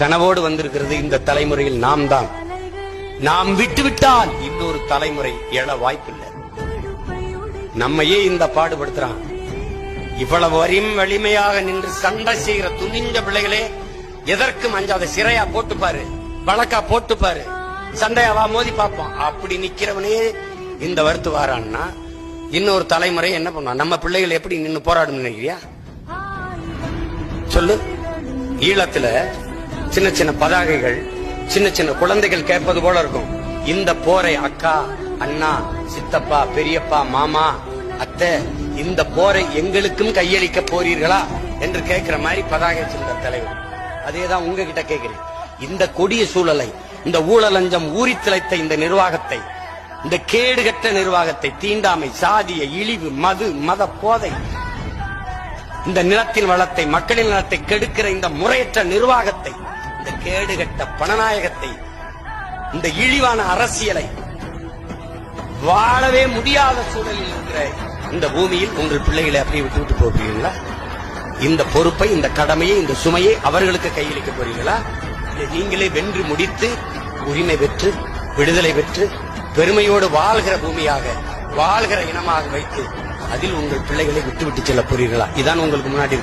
கனவோடு வந்திருக்கிறது இந்த தலைமுறையில் நாம் தான் நாம் விட்டுவிட்டால் இன்னொரு தலைமுறை எழ வாய்ப்பில்லை. நம்மையே இந்த பாடுபடுத்துறான். இவ்வளவு வரியும் வலிமையாக நின்று சண்டை செய்கிற துணிஞ்ச பிள்ளைகளே எதற்கும் அஞ்சாத சிறையா போட்டு பாரு வழக்கா போட்டு பாரு சண்டையாவா மோதி பார்ப்போம். அப்படி நிக்கிறவனே இந்த வருத்து வாரான்னா இன்னொரு தலைமுறை என்ன பண்ணுவான்? நம்ம பிள்ளைகள் எப்படி நின்னு போராடும் நினைக்கிறியா? சொல்லு. ஈழத்துல சின்ன சின்ன பதாகைகள் சின்ன சின்ன குழந்தைகள் கேட்பது போல இருக்கும். இந்த போரை அக்கா அண்ணா சித்தப்பா பெரியப்பா மாமா அத்தை இந்த போரை எங்களுக்கும் கையளிக்க போறீர்களா என்று கேட்கிற மாதிரி பதாகை வச்சிருந்த தலைவர். அதேதான் உங்ககிட்ட கேட்கிறேன். இந்த கொடிய சூழலை இந்த ஊழலஞ்சம் ஊறி திளைத்த இந்த நிர்வாகத்தை இந்த கேடுகட்ட நிர்வாகத்தை தீண்டாமை சாதிய இழிவு மது மத போதை இந்த நிலத்தின் வளத்தை மக்களின் நலத்தை கெடுக்கிற இந்த முறையற்ற நிர்வாகத்தை கேடுகட்ட பணநாயகத்தை இந்த இழிவான அரசியலை வாழவே முடியாத சூழலில் இருக்கிற இந்த பூமியில் உங்கள் பிள்ளைகளை அப்படியே விட்டு விட்டு போகிறீங்களா இந்த பொறுப்பை இந்த கடமையை இந்த சுமையை அவர்களுக்கு கையளிக்க போறீங்களா நீங்களே வென்று முடித்து உரிமை பெற்று விடுதலை பெற்று பெருமையோடு வாழ்கிற பூமியாக வாழ்கிற இனமாக வைத்து அதில் உங்கள் பிள்ளைகளை விட்டு செல்ல போறீர்களா? இதான் உங்களுக்கு முன்னாடி